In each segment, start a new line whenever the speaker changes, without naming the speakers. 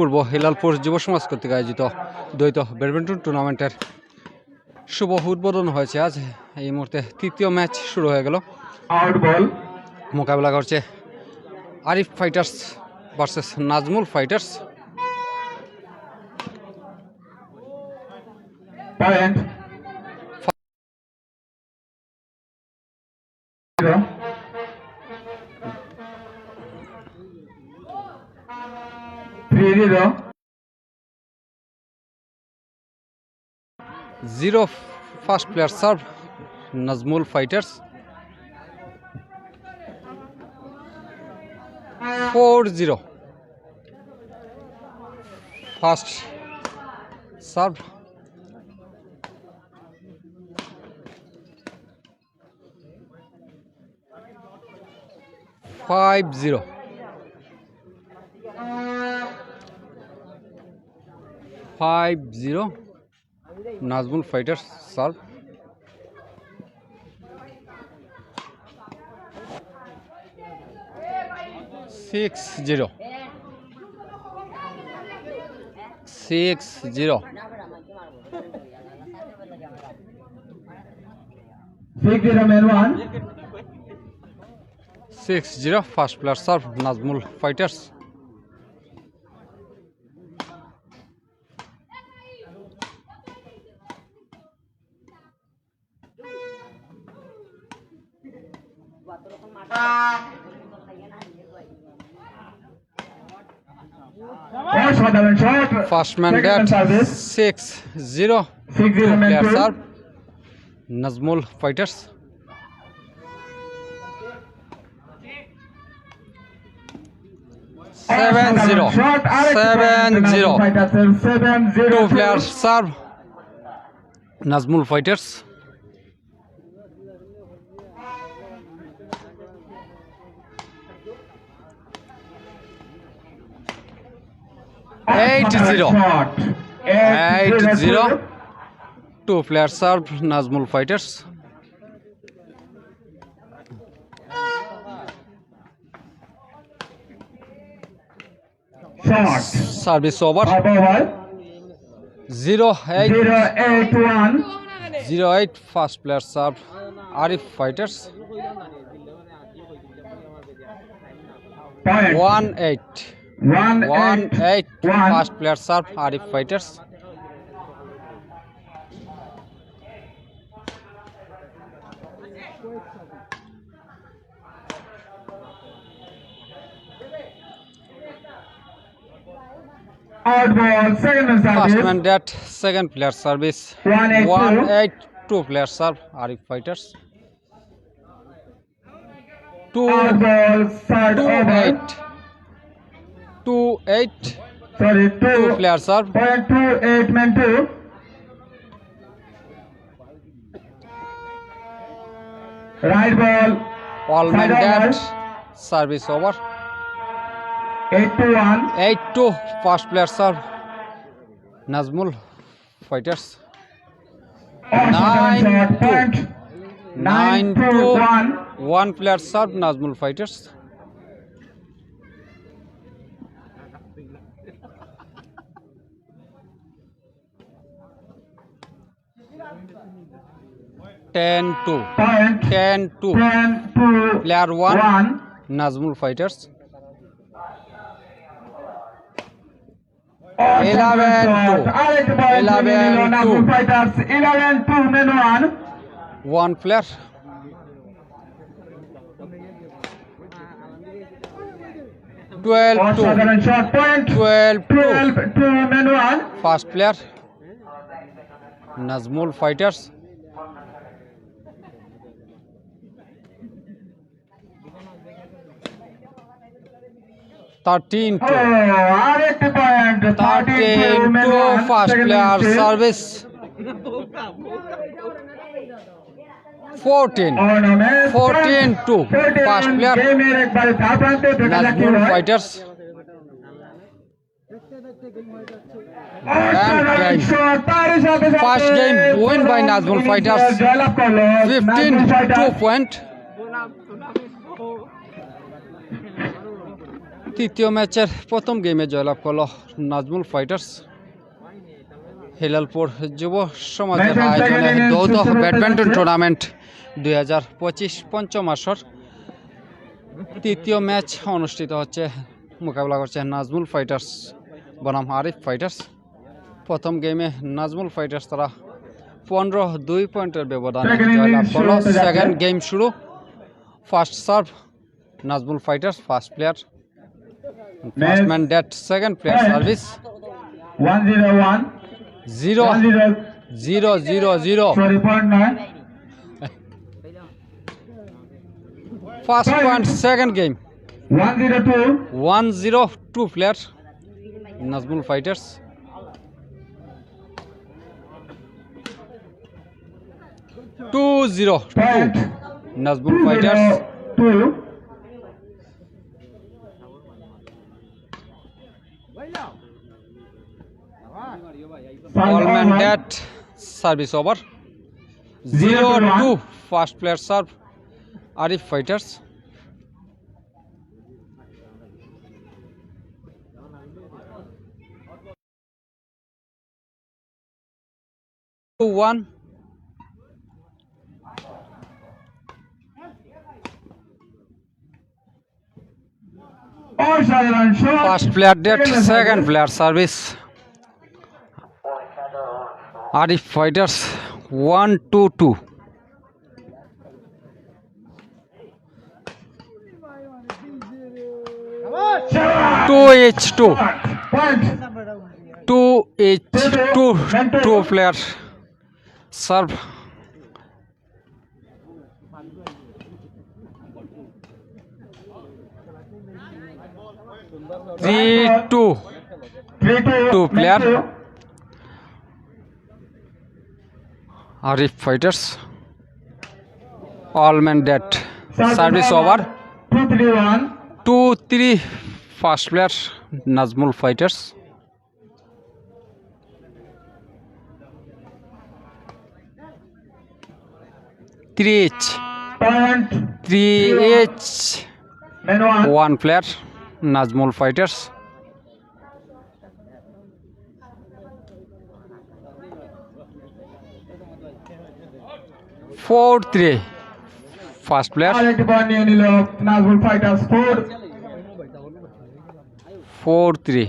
পূর্ব হিলালপুর যুব সমাজ কর্তৃক আয়োজিত দ্বৈত ব্যাডমিন্টন টুর্নামেন্টের শুভ উদ্বোধন হয়েছে আজ এই মুহূর্তে তৃতীয় ম্যাচ শুরু হয়ে গেল মোকাবেলা করছে Arif fighters versus Nazmul fighters
Yeah. ফিরিয়ে দাও
zero first player serve Nazmul fighters four zero first serve five zero five zero Nazmul fighter serve six zero six zero
six zero
first player serve Nazmul fighters First man bat
six
zero. Six
zero players are
Nazmul
fighters.
Seven zero. Seven zero. Two
players
serve. Nazmul
fighters.
Eight
zero
eight zero two player serve Nazmul fighters service over zero eight
zero eight
first player serve Arif fighters one eight
One,
one eight.
eight.
One. First player serve Arif
fighters. Out ball, second
service.
First
man that second player service.
One eight,
one,
two.
eight two player serve Arif fighters. Two,
Out ball, third
two
over.
eight. two eight
sorry two,
two players are
point two eight men two right ball
all men
dead
service
over
eight
to one eight
two first players are Nazmul fighters nine
point
nine,
nine
two, two
one
one player served Nazmul fighters ten two ten two player one Nazmul fighters eleven two eleven two
fighters eleven two মেনুয়ান one
player twelve two twelve two first player Nazmul fighters 13 to 13 to
first player service 14 14 to first
player
Nazmul
fighters
and
game. first game win by Nazmul fighters 15
2
point তৃতীয় ম্যাচের প্রথম গেমে জয়লাভ করল Nazmul fighters Helalpur যুব সমাজের আয়োজনে দৌদ ব্যাডমিন্টন টুর্নামেন্ট দুই হাজার পঁচিশ পঞ্চম আসর তৃতীয় ম্যাচ অনুষ্ঠিত হচ্ছে মোকাবিলা করছে নাজমুল ফাইটার্স বনাম আরিফ ফাইটার্স প্রথম গেমে নাজমুল ফাইটার্স তারা পনেরো দুই পয়েন্টের ব্যবধানে জয়লাভ করল সেকেন্ড গেম শুরু first serve Nazmul fighters first player first man that second player service zero zero zero zero first point second game one zero two player Nazmul fighters two zero Nazmul
fighters
service over zero
two
first
player serve
Arif fighters two one First player dead, second
player service.
Arif Fighters 1-2-2. Two each, two player serve. Three two two player Arif fighters all man dead service over two three first player Nazmul fighters three H three H one player Nazmul fighters four three first player
Nazmul fighters four
four three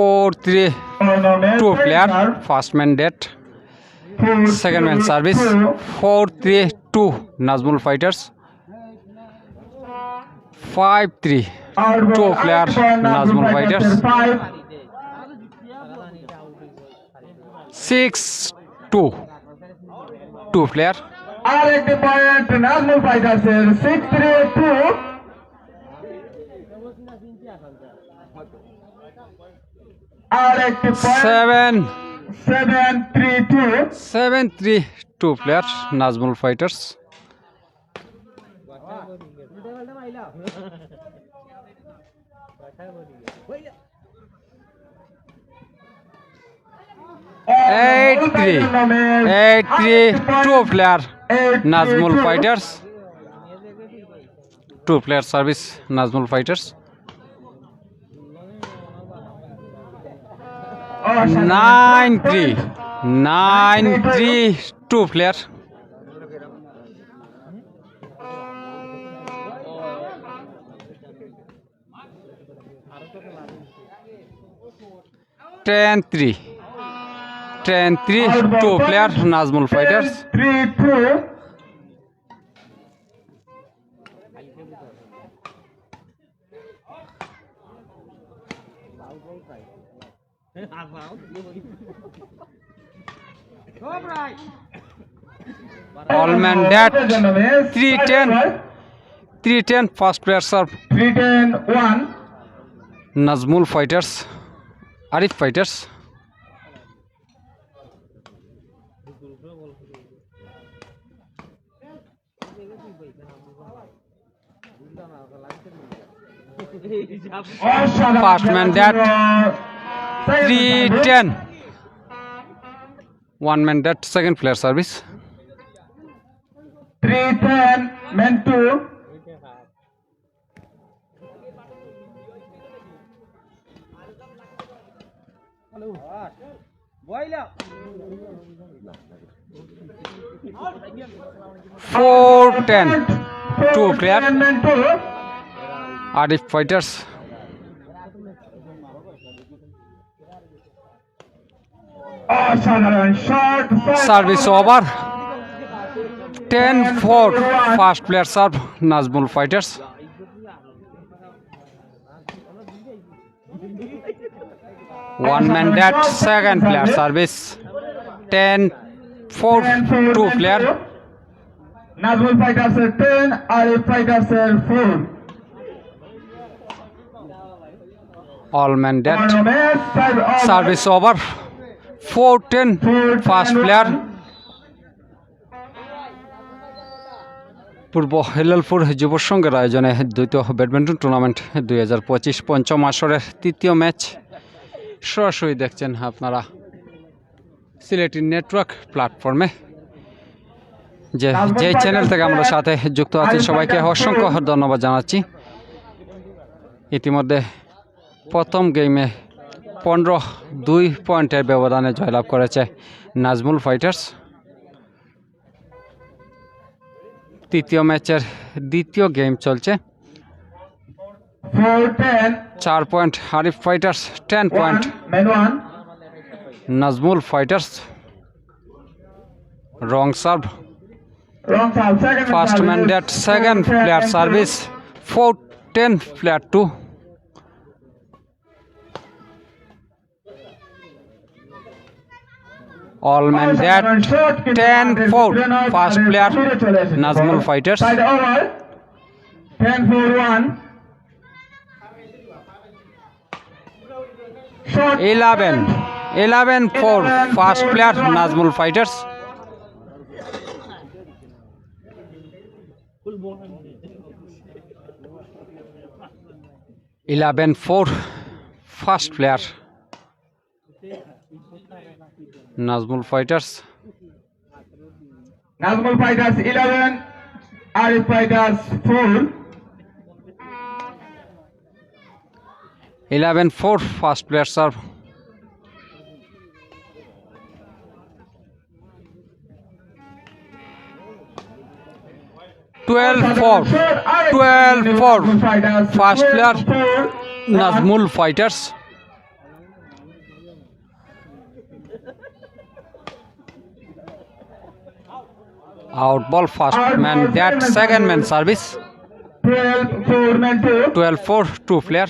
four three two player first man dead second man service four three two Nazmul fighters five three two player Nazmul fighters six two two player
আর একটি point
seven
seven three two
seven three two player Nazmul fighters eight three eight three two player Nazmul fighters two player service Nazmul fighters nine three nine three two player ten three ten three two player Nazmul fighters
three two
Hàng vào. All man that three ten three ten first player serve
three ten one
Nazmul fighters Arif fighters first man that 310 one man that second player
service 310 men
2
410
two player
are
the fighters
Service over.
Service over ten four first player serve Nazmul fighters one man that second player service 10 4 2 player
Nazmul fighters 10 আর fighters
4 all man
that
service over four ten first player পূর্ব হেলালপুর যুব সংঘের আয়োজনে দ্বৈত badminton tournament দুই হাজার পঁচিশ পঞ্চম আসরের তৃতীয় ম্যাচ সরাসরি দেখছেন আপনারা সিলেটি নেটওয়ার্ক প্ল্যাটফর্মে যে যে চ্যানেল থেকে আমরা সাথে যুক্ত আছি সবাইকে অসংখ্য ধন্যবাদ জানাচ্ছি ইতিমধ্যে প্রথম গেমে পনেরো দুই পয়েন্টের ব্যবধানে জয়লাভ করেছে নাজমুল ফাইটার্স তৃতীয় ম্যাচের দ্বিতীয় গেম চলছে চার point Arif fighters ten point Nazmul fighters wrong serve first mandate second player service four ten player two all man that ten four first player Nazmul fighters eleven eleven four first player Nazmul fighters eleven four first player Nazmul fighters
Nazmul fighters eleven Arif fighters four
eleven four first player serve twelve four twelve four first player Nazmul fighters Out ball first man that second man
service 12 4 man
2 12 4 2
player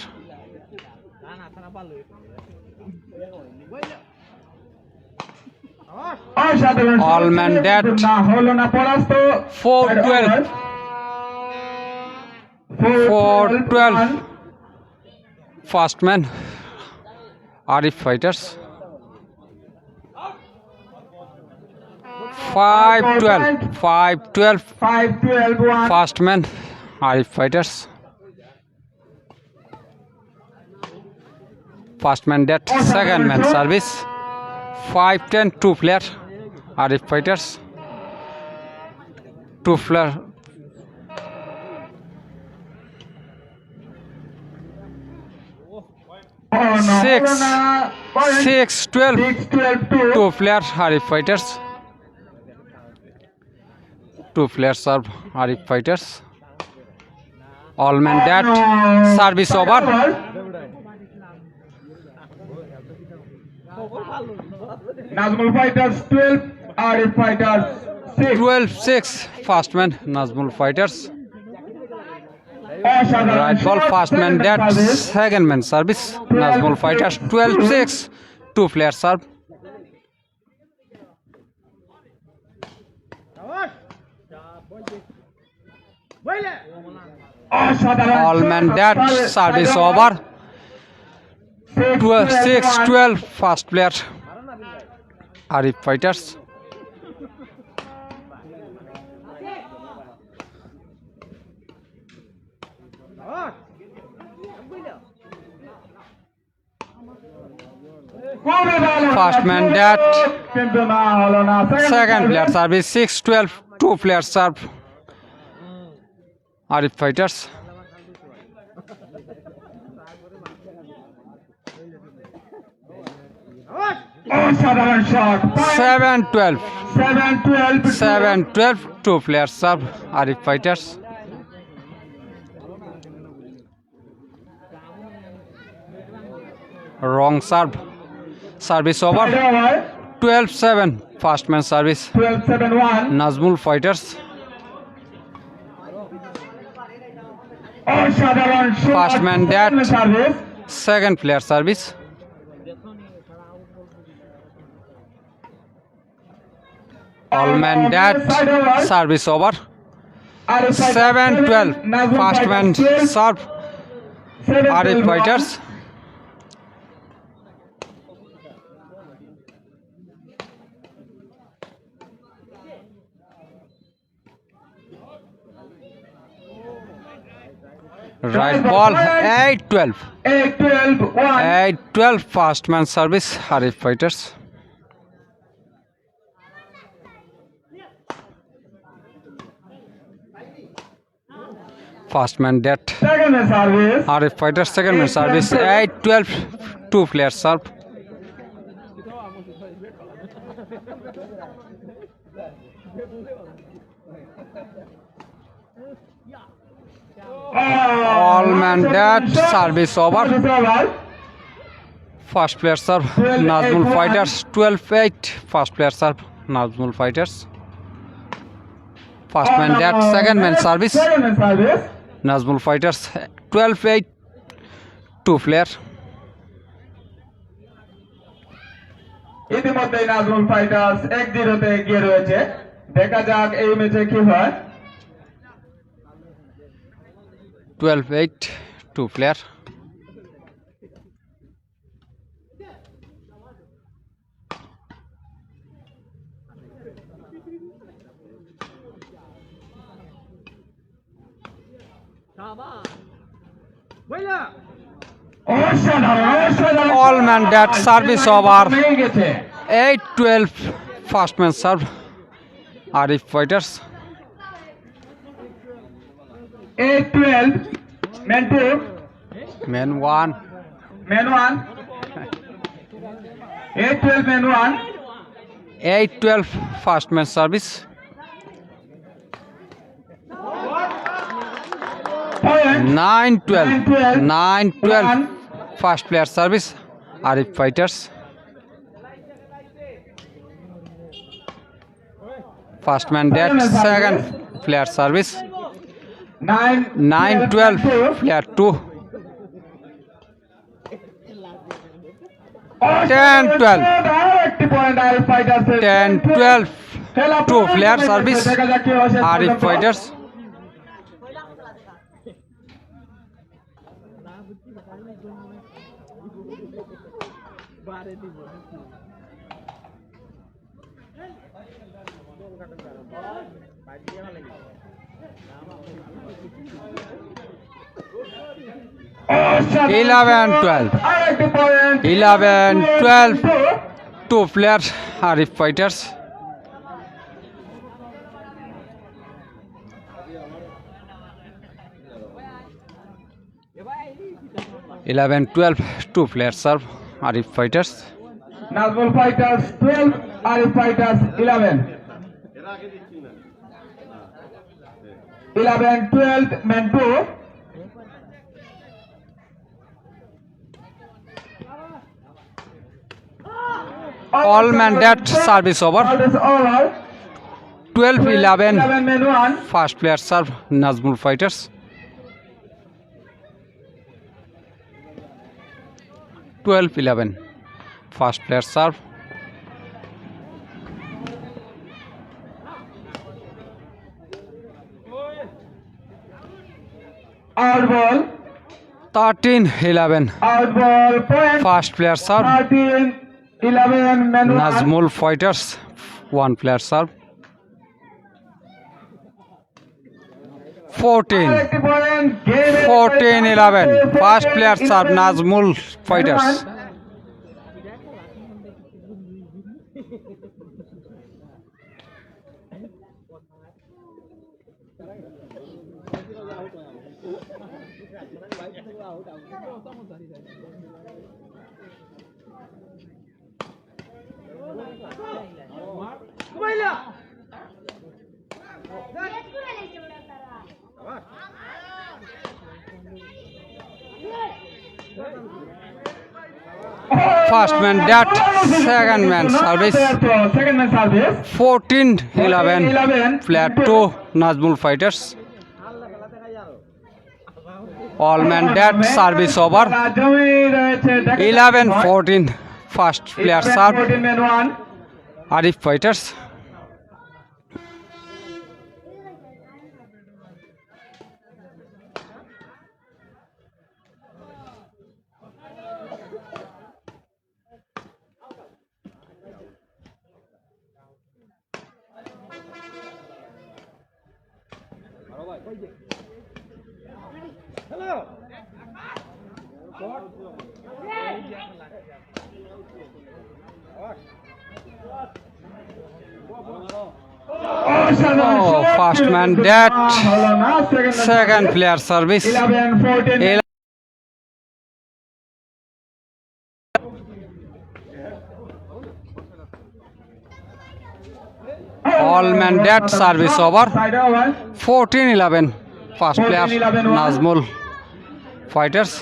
all man
that
4 12 4 12 first man Arif fighters five twelve five twelve
five twelve
first man Arif fighters first man date second man service five ten two player Arif fighters two player six oh, six twelve two players harry fighters two players are Arif
fighters. All men that service over.
Nazmul fighters 12, Arif fighters 6.
12
6, fast man, Nazmul fighters. Right ball, fast man that second man service, Nazmul fighters
12
6, two players are All mandate service over. 12, 6 12 first player.
Arif Fighters. First mandate,
second player service, 6 12, 2 player serve. Arif fighters seven twelve
seven twelve
two player serve Arif fighters wrong serve service over twelve seven first man service Nazmul fighters
অসাধারণ
first man that
service
second player service all man that service over seven twelve first man serve আর fighters right ball eight twelve
eight twelve
first man service হারিফ fighters first man date হারিফ fighters second man service eight twelve two player serve
all
mandate service over first player serve Nazmul Fighters 12-8 first player serve Nazmul Fighters first man that
second man
service Nazmul Fighters 12-8 two player
ইতিমধ্যে Nazmul fighters এক জিরোতে এগিয়ে রয়েছে দেখা যাক এই ম্যাচে কি হয়
twelve eight two player all man that
service over
eight twelve first man serve Arif fighters
A twelve,
man two,
man one, man one, A twelve,
man one, A twelve fast
man
service. Nine 12 12. fast player service. Arif fighters. First man dead, second player service.
Nine
twelve player two ten twelve ten twelve two player service Arif fighters বাইরে
eleven twelve
eleven twelve two player Arif fighters eleven twelve two player serve Arif fighters
Nazmul fighters twelve Arif fighters eleven
eleven
twelfth
मेंटो all
mandate service over
12-11 first player serve Nazmul fighters twelve eleven first player
serve Out
ball. 13
11. Out ball
point. First player
serve. 13 11 Manuel.
Nazmul fighters. One player serve. 14
14 11 first
player serve Nazmul fighters out, out. ಕುಮಾಯಿಲ್ಲ First man that, second man service.
Second man service.
14 11,
11
player 2 Nazmul fighters. all man dead service over 11 14 first player
served
arif fighters first man
that second
player service all man
that service
over fourteen eleven first
player Nazmul fighters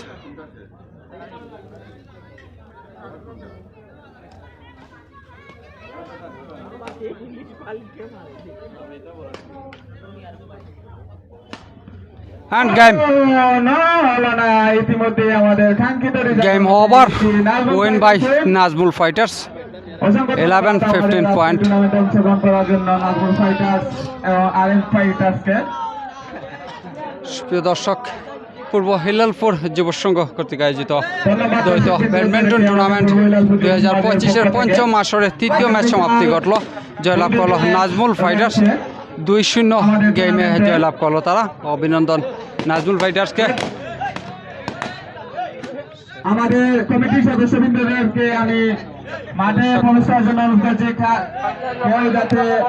game ইতিমধ্যে
over
won
by
Nazmul fighters eleven fifteen point
প্রিয় দর্শক পূর্ব হিলালপুর যুব সংঘ কর্তৃক আয়োজিত দ্বৈত badminton tournament দুই হাজার পঁচিশের পঞ্চম আসরের তৃতীয় ম্যাচ সমাপ্তি ঘটল জয়লাভ করল নাজমুল ফাইটার্স দুই শূন্য গেমে জয়লাভ করলো তারা অভিনন্দন নাজমুল ফাইটার্সকে
আমাদের কমিটি সদস্যবৃন্দদেরকে আমি মাঠে পৌঁছার জন্য অনুরোধ করছি